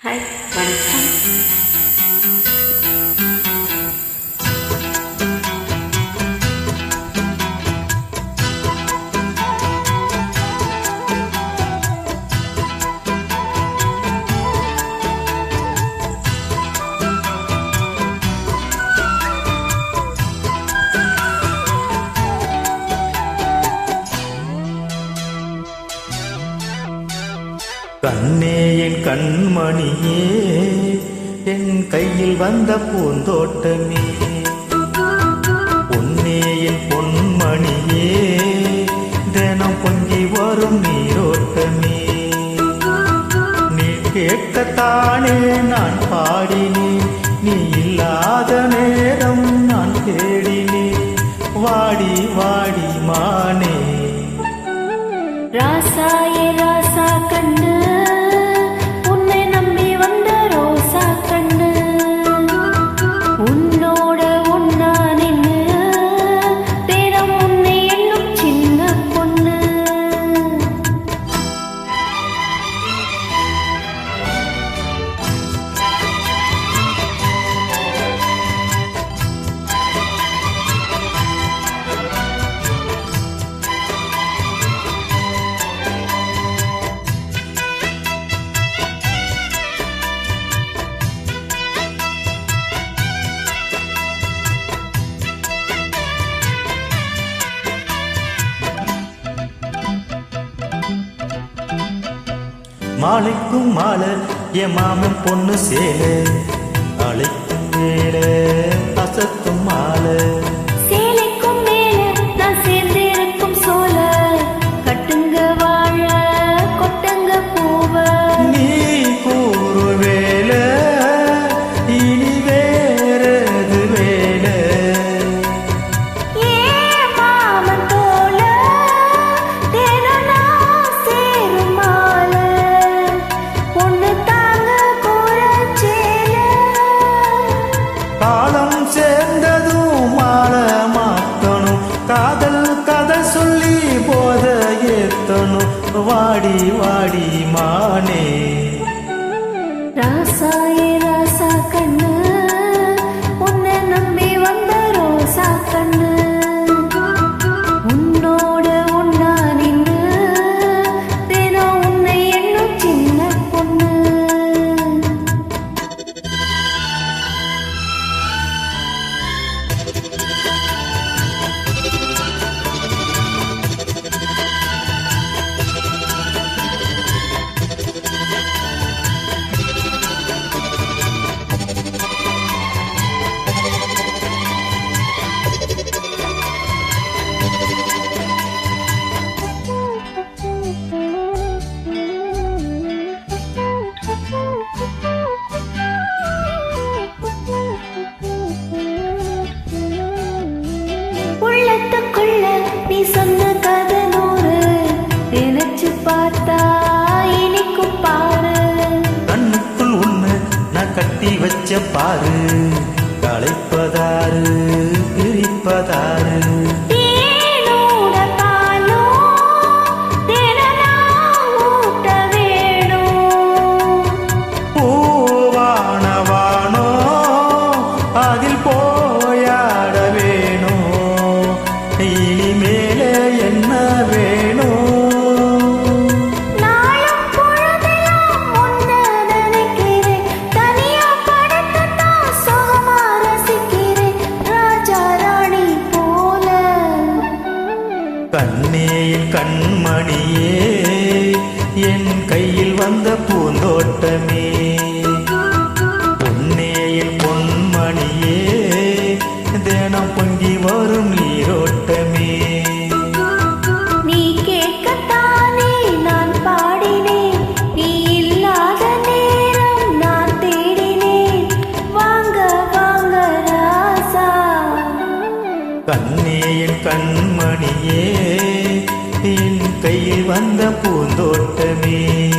Hi வணக்கம் கண்ணே என் கண்மணியே என் கையில் வந்த பூந்தோட்டமே. பொன்னே என் பொன்மணியே தினம் பொங்கி வரும் நீரோட்டமே. நீ கேட்கத்தானே நான் பாடினேன். நீ இல்லாத நேரம் நான் தேடினேன். வாடி வாடி மானே. ராசாயே ராசா கண்ணு மாலைக்கும் மாலை என் மாமன் பொண்ணு சேலை. அழைக்கும் வேலை அசத்தும் மாலை வாடி வாடி மானே. ராசாயே ராசா கண்ணு. நீ சொன்ன கதை நூறு நினைச்சு பார்த்தா இனிக்கும் பாரு. கண்ணுக்குள் உன்னை நான் கட்டி வச்ச பாரு. கண்மணியே என் கையில் வந்த பூந்தோட்டமே. வந்த பூந்தோட்டமே.